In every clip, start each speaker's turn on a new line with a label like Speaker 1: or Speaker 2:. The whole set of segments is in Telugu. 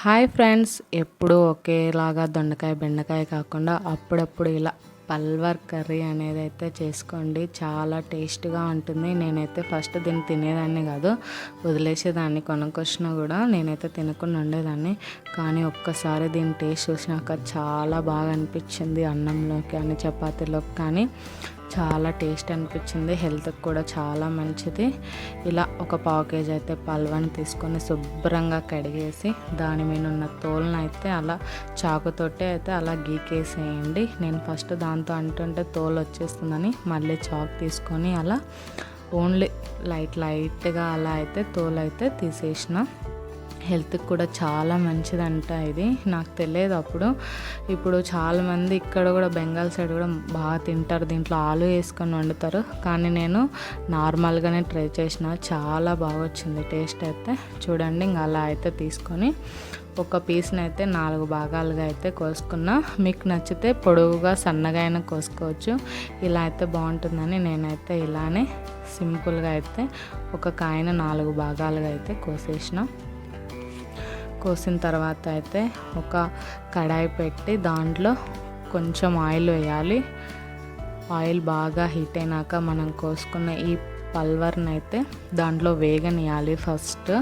Speaker 1: హాయ్ ఫ్రెండ్స్ ఎప్పుడూ ఒకేలాగా దొండకాయ బెండకాయ కాకుండా అప్పుడప్పుడు ఇలా పల్వర్ కర్రీ అనేది అయితే చేసుకోండి. చాలా టేస్ట్గా ఉంటుంది. నేనైతే ఫస్ట్ దీన్ని తినేదాన్ని కాదు వదిలేసేదాన్ని కొనుక్కొచ్చినా కూడా నేనైతే తినకుండా ఉండేదాన్ని. కానీ ఒక్కసారి దీని టేస్ట్ చూసినాక చాలా బాగా అనిపించింది అన్నంలోకి కానీ చపాతీలోకి కానీ. చాలా టేస్ట్ అనిపించింది. హెల్త్కి కూడా చాలా మంచిది. ఇలా ఒక పావు కేజీ అయితే పల్వని తీసుకొని శుభ్రంగా కడిగేసి దాని మీద ఉన్న తోలను అయితే అలా చాకుతోటే అయితే అలా గీకేసేయండి. నేను ఫస్ట్ దాంతో అంటుంటే తోలు వచ్చేస్తుందని మళ్ళీ చాకు తీసుకొని అలా ఓన్లీ లైట్ లైట్గా అలా అయితే తోలు అయితే తీసేసిన. హెల్త్కి కూడా చాలా మంచిదంట ఇది. నాకు తెలియదు అప్పుడు. ఇప్పుడు చాలామంది ఇక్కడ కూడా బెంగాల్ సైడ్ కూడా బాగా తింటారు. దీంట్లో ఆలు వేసుకొని వండుతారు. కానీ నేను నార్మల్గానే ట్రై చేసిన. చాలా బాగా వచ్చింది టేస్ట్ అయితే. చూడండి ఇంకా అలా అయితే తీసుకొని ఒక పీస్ని అయితే నాలుగు భాగాలుగా అయితే కోసుకున్నా. మీకు నచ్చితే పొడవుగా సన్నగా అయినా కోసుకోవచ్చు. ఇలా అయితే బాగుంటుందని నేనైతే ఇలానే సింపుల్గా అయితే ఒక కాయను నాలుగు భాగాలుగా అయితే కోసేసిన. కోసిన తర్వాత అయితే ఒక కడాయి పెట్టి దాంట్లో కొంచెం ఆయిల్ వేయాలి. ఆయిల్ బాగా హీట్ అయినాక మనం కోసుకున్న ఈ పల్వర్ని అయితే దాంట్లో వేగనియాలి ఫస్ట్.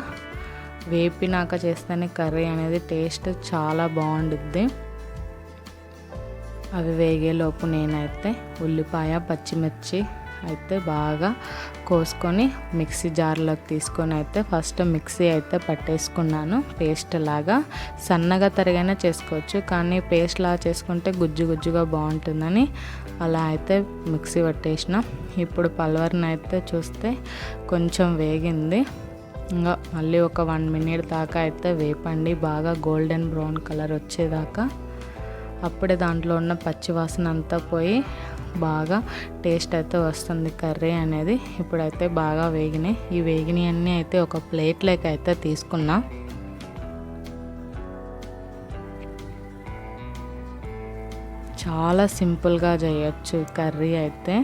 Speaker 1: వేపినాక చేస్తేనే కర్రీ అనేది టేస్ట్ చాలా బాగుండుద్ది. అవి వేగేలోపు నేనైతే ఉల్లిపాయ పచ్చిమిర్చి అయితే బాగా కోసుకొని మిక్సీ జార్లోకి తీసుకొని అయితే ఫస్ట్ మిక్సీ అయితే పట్టేసుకున్నాను. పేస్ట్ లాగా సన్నగా తరిగైనా చేసుకోవచ్చు. కానీ పేస్ట్ లాగా చేసుకుంటే గుజ్జు గుజ్జుగా బాగుంటుందని అలా అయితే మిక్సీ పట్టేసిన. ఇప్పుడు పల్వర్ని అయితే చూస్తే కొంచెం వేగింది. ఇంకా మళ్ళీ ఒక వన్ మినిట్ దాకా అయితే వేపండి. బాగా గోల్డెన్ బ్రౌన్ కలర్ వచ్చేదాకా. అప్పుడే దాంట్లో ఉన్న పచ్చి వాసన అంతా పోయి బాగా టేస్ట్ అయితే వస్తుంది కర్రీ అనేది. ఇప్పుడైతే బాగా వేగినాయి. ఈ వేగినాయి అన్నీ అయితే ఒక ప్లేట్లోకి అయితే తీసుకున్నా. చాలా సింపుల్గా చేయొచ్చు కర్రీ అయితే.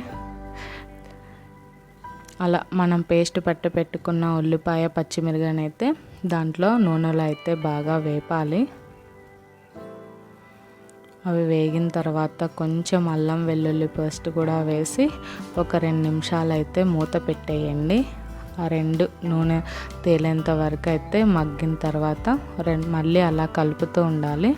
Speaker 1: అలా మనం పేస్ట్ పట్టి పెట్టుకున్న ఉల్లిపాయ పచ్చిమిరగానైతే దాంట్లో నూనెలో అయితే బాగా వేపాలి. అవి వేగిన తర్వాత కొంచెం అల్లం వెల్లుల్లి పేస్ట్ కూడా వేసి ఒక రెండు నిమిషాలు అయితే మూత పెట్టేయండి. ఆ రెండు నూనె తేలేంత వరకు అయితే మగ్గిన తర్వాత రెండు మళ్ళీ అలా కలుపుతూ ఉండాలి.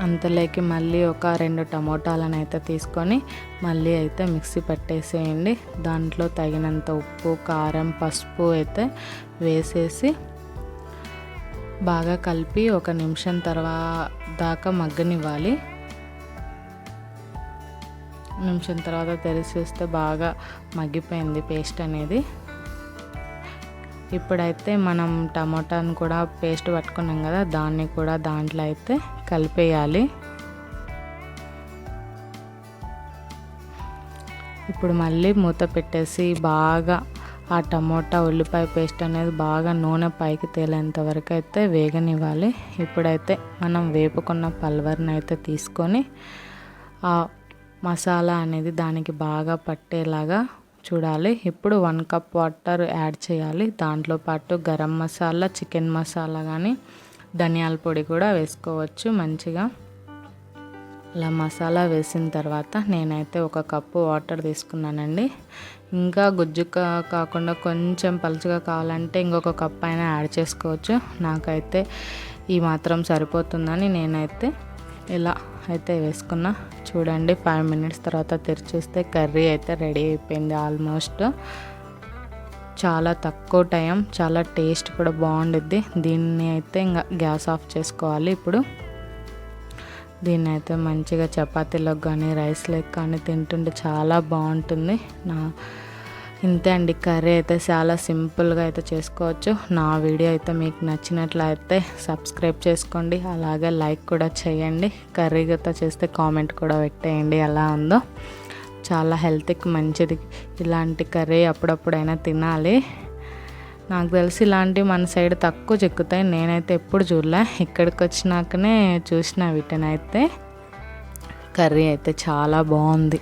Speaker 1: అంతలోకి మళ్ళీ ఒక రెండు టమోటాలను అయితే తీసుకొని మళ్ళీ అయితే మిక్సీ పట్టేసేయండి. దాంట్లో తగినంత ఉప్పు కారం పసుపు అయితే వేసేసి బాగా కలిపి ఒక నిమిషం తర్వాత దాకా మగ్గనివ్వాలి. నిమిషం తర్వాత తెరిచేస్తే బాగా మగ్గిపోయింది పేస్ట్ అనేది. ఇప్పుడైతే మనం టమాటాను కూడా పేస్ట్ పట్టుకున్నాం కదా దాన్ని కూడా దాంట్లో అయితే కలిపేయాలి. ఇప్పుడు మళ్ళీ మూత పెట్టేసి బాగా ఆ టమోటా ఉల్లిపాయ పేస్ట్ అనేది బాగా నూనె పైకి తేలేంత వరకు అయితే వేగనివ్వాలి. ఇప్పుడైతే మనం వేపుకున్న పల్వర్ని అయితే తీసుకొని ఆ మసాలా అనేది దానికి బాగా పట్టేలాగా చూడాలి. ఇప్పుడు వన్ కప్ వాటర్ యాడ్ చేయాలి. దాంట్లో పాటు గరం మసాలా చికెన్ మసాలా కానీ ధనియాల పొడి కూడా వేసుకోవచ్చు మంచిగా. అలా మసాలా వేసిన తర్వాత నేనైతే ఒక కప్పు వాటర్ తీసుకున్నానండి. ఇంకా గుజ్జు కాకుండా కొంచెం పలుచగా కావాలంటే ఇంకొక కప్ అయినా యాడ్ చేసుకోవచ్చు. నాకైతే ఈ మాత్రం సరిపోతుందని నేనైతే ఇలా అయితే వేసుకున్నా చూడండి ఫైవ్ మినిట్స్ తర్వాత తెరిచేస్తే కర్రీ అయితే రెడీ అయిపోయింది ఆల్మోస్ట్ చాలా తక్కువ టైం చాలా టేస్ట్ కూడా బాగుండిద్ది. దీన్ని అయితే ఇంకా గ్యాస్ ఆఫ్ చేసుకోవాలి ఇప్పుడు. దీన్ని అయితే మంచిగా చపాతీలకు కానీ రైస్లకు కానీ తింటుంటే చాలా బాగుంటుంది. నా ఇంతే అండి. కర్రీ అయితే చాలా సింపుల్గా అయితే చేసుకోవచ్చు. నా వీడియో అయితే మీకు నచ్చినట్లయితే సబ్స్క్రైబ్ చేసుకోండి. అలాగే లైక్ కూడా చేయండి. కర్రీ గత చేస్తే కామెంట్ కూడా పెట్టేయండి. ఎలా ఉందో. చాలా హెల్త్కి మంచిది. ఇలాంటి కర్రీ అప్పుడప్పుడైనా తినాలి. నాకు తెలిసి ఇలాంటివి మన సైడ్ తక్కువ చెక్కుతాయి. నేనైతే ఎప్పుడు చూడలే. ఇక్కడికి వచ్చినాకనే చూసిన వీటినైతే. కర్రీ అయితే చాలా బాగుంది.